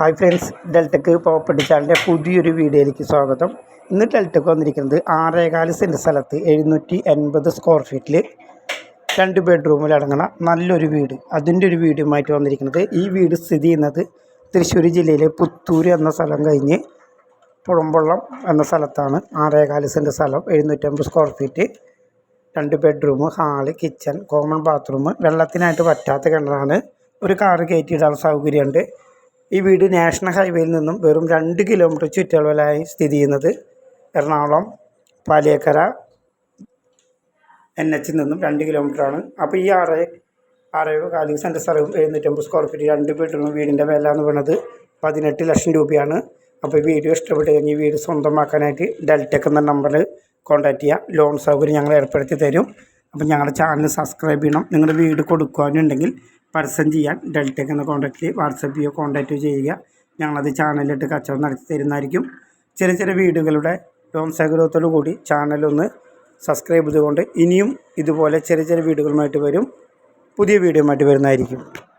Hi friends ഡെൽറ്റക്ക് property ചാനലിന്റെ പുതിയൊരു വീഡിയോയിലേക്ക് സ്വാഗതം. ഇന്ന് ഡെൽറ്റക്ക് വന്നിരിക്കുന്നത് ആറേകാൽ സെന്റ് സ്ഥലത്ത് എഴുന്നൂറ്റി എൺപത് സ്ക്വയർ ഫീറ്റിൽ രണ്ട് ബെഡ്റൂമിൽ അടങ്ങുന്ന നല്ലൊരു വീട്. അതിന്റെ ഒരു വീടുമായിട്ട് വന്നിരിക്കുന്നത്. ഈ വീട് സ്ഥിതി ചെയ്യുന്നത് തൃശ്ശൂർ ജില്ലയിലെ പുത്തൂര് എന്ന സ്ഥലം കഴിഞ്ഞ് പുഴമ്പള്ളം എന്ന സ്ഥലത്താണ്. ആറേകാൽ സെന്റ് സ്ഥലം എഴുന്നൂറ്റമ്പത് സ്ക്വയർ ഫീറ്റ് രണ്ട് bedroom hall kitchen common bathroom വെള്ളത്തിനായിട്ട് പറ്റാത്ത കിണറാണ്. ഒരു കാറ് കയറ്റിയിടാൻ സൗകര്യമുണ്ട്. ഈ വീട് നാഷണൽ ഹൈവേയിൽ നിന്നും വെറും രണ്ട് കിലോമീറ്റർ ചുറ്റളവിലായി സ്ഥിതി ചെയ്യുന്നത് എറണാകുളം പാലിയേക്കര എൻ എച്ചിൽ നിന്നും രണ്ട് കിലോമീറ്ററാണ് അപ്പോൾ ഈ ആറ് ആറേഴ് കാലിക സെന്റർ സ്ഥലവും എഴുന്നൂറ്റമ്പത് സ്ക്വയർ ഫീറ്റ് രണ്ട് ബെഡ്റൂം വീടിന്റെ വില എന്ന് പറയുന്നത് പതിനെട്ട് ലക്ഷം രൂപയാണ്. അപ്പോൾ ഈ വീഡിയോ ഇഷ്ടപ്പെട്ട് കഴിഞ്ഞ് ഈ വീട് സ്വന്തമാക്കാനായിട്ട് ഡെൽറ്റെക് എന്ന നമ്പറിൽ കോൺടാക്റ്റ് ചെയ്യുക ലോൺ സൗകര്യം ഞങ്ങൾ ഏർപ്പെടുത്തി തരും. അപ്പം ഞങ്ങളുടെ ചാനൽ സബ്സ്ക്രൈബ് ചെയ്യണം. നിങ്ങളുടെ വീട് കൊടുക്കാനുണ്ടെങ്കിൽ പരസ്യം ചെയ്യാൻ ഡെൽറ്റെക് എന്ന കോൺടാക്റ്റിൽ വാട്സപ്പ് ചെയ്യുക കോൺടാക്റ്റ് ചെയ്യുക. ഞങ്ങളത് ചാനലിലിട്ട് കച്ചവടം നടത്തി തരുന്നതായിരിക്കും. ചെറിയ ചെറിയ വീടുകളുടെ ലോൺ സൗകര്യത്തോടു കൂടി ചാനലൊന്ന് സബ്സ്ക്രൈബ് ചെയ്തുകൊണ്ട് ഇനിയും ഇതുപോലെ ചെറിയ ചെറിയ വീടുകളുമായിട്ട് വരും. പുതിയ വീഡിയോമായിട്ട് വരുന്നതായിരിക്കും.